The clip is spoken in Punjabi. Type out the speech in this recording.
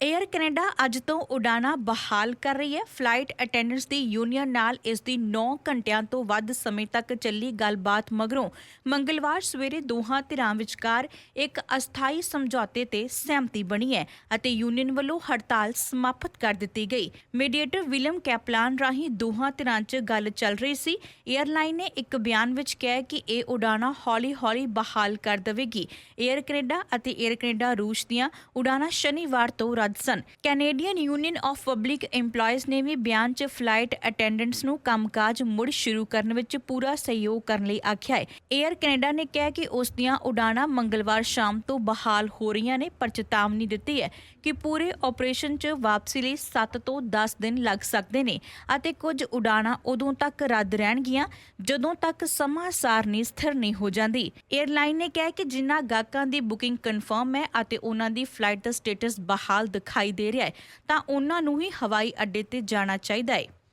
ਏਅਰ ਕੈਨੇਡਾ ਅੱਜ ਤੋਂ ਉਡਾਣਾ ਬਹਾਲ ਕਰ ਰਹੀ ਹੈ। ਫਲਾਈਟ ਅਟੈਂਡੈਂਟਸ ਦੀ ਯੂਨੀਅਨ ਨਾਲ ਇਸ ਦੀ 9 ਘੰਟਿਆਂ ਤੋਂ ਵੱਧ ਸਮੇਂ ਤੱਕ ਚੱਲੀ ਗੱਲਬਾਤ ਮਗਰੋਂ ਮੰਗਲਵਾਰ ਸਵੇਰੇ ਦੋਹਾਂ ਧਿਰਾਂ ਵਿਚਕਾਰ ਇੱਕ ਅਸਥਾਈ ਸਮਝੌਤੇ ਤੇ ਸਹਿਮਤੀ ਬਣੀ ਹੈ ਅਤੇ ਯੂਨੀਅਨ ਵੱਲੋਂ ਹੜਤਾਲ ਸਮਾਪਤ ਕਰ ਦਿੱਤੀ ਗਈ। ਮੀਡੀਏਟਰ ਵਿਲੀਅਮ ਕੈਪਲਾਨ ਰਾਹੀਂ ਦੋਹਾਂ ਧਿਰਾਂ 'ਚ ਗੱਲ ਚੱਲ ਰਹੀ ਸੀ। 에ਅਰਲਾਈਨ ਨੇ ਇੱਕ ਬਿਆਨ ਵਿੱਚ ਕਿਹਾ ਕਿ ਇਹ ਉਡਾਣਾ ਹੌਲੀ-ਹੌਲੀ ਬਹਾਲ ਕਰ ਦੇਵੇਗੀ। 에ਅਰ ਕੈਨੇਡਾ ਅਤੇ 에ਅਰ ਕੈਨੇਡਾ ਰੂਸ ਦੀਆਂ ਉਡਾਣਾ ਸ਼ਨੀਵਾਰ ਤੋਂ ਰੱਦ ਸਨ Canadian union of public EMPLOYEES ਨੇ ਵੀ ਬਿਆਨ 'ਚ ਫਲਾਈਟ ਅਟੈਂਡੈਂਟਸ ਨੂੰ ਕੰਮਕਾਜ ਮੁੜ ਸ਼ੁਰੂ ਕਰਨ ਵਿੱਚ ਪੂਰਾ ਸਹਿਯੋਗ ਕਰਨ ਲਈ ਆਖਿਆ ਹੈ। 에ਅਰ ਕੈਨੇਡਾ ਨੇ ਕਿਹਾ ਕਿ ਉਸ ਦੀਆਂ ਉਡਾਣਾਂ ਮੰਗਲਵਾਰ ਸ਼ਾਮ ਤੋਂ ਬਹਾਲ ਹੋ ਰਹੀਆਂ ਨੇ, ਪਰ ਚੇਤਾਵਨੀ ਦਿੱਤੀ ਹੈ ਕਿ ਪੂਰੇ ਆਪਰੇਸ਼ਨ 'ਚ ਵਾਪਸੀ ਲਈ 7 ਤੋਂ 10 ਦਿਨ ਲੱਗ ਸਕਦੇ ਨੇ ਅਤੇ ਕੁਝ ਉਡਾਣਾਂ ਉਦੋਂ ਤੱਕ ਰੱਦ ਰਹਿਣਗੀਆਂ, ਜਦੋਂ ਤੱਕ ਸਮਾਂ ਸਾਰਨੀ ਸਥਿਰ ਨਹੀਂ ਹੋ ਜਾਂਦੀ। 에ਅਰਲਾਈਨ ਨੇ ਕਿਹਾ ਕਿ ਜਿਨ੍ਹਾਂ ਗਾਹਕਾਂ ਦੀ ਬੁਕਿੰਗ ਕਨਫਰਮ ਹੈ ਅਤੇ ਉਹਨਾਂ ਦੀ ਫਲਾਈਟ ਦਾ ਸਟੇਟਸ ਬਹਾਲ ਦਿਖਾਈ ਦੇ ਰਿਹਾ ਹੈ ਤਾਂ ਉਹਨਾਂ ਨੂੰ ਹੀ ਹਵਾਈ ਅੱਡੇ ਤੇ ਜਾਣਾ ਚਾਹੀਦਾ ਹੈ।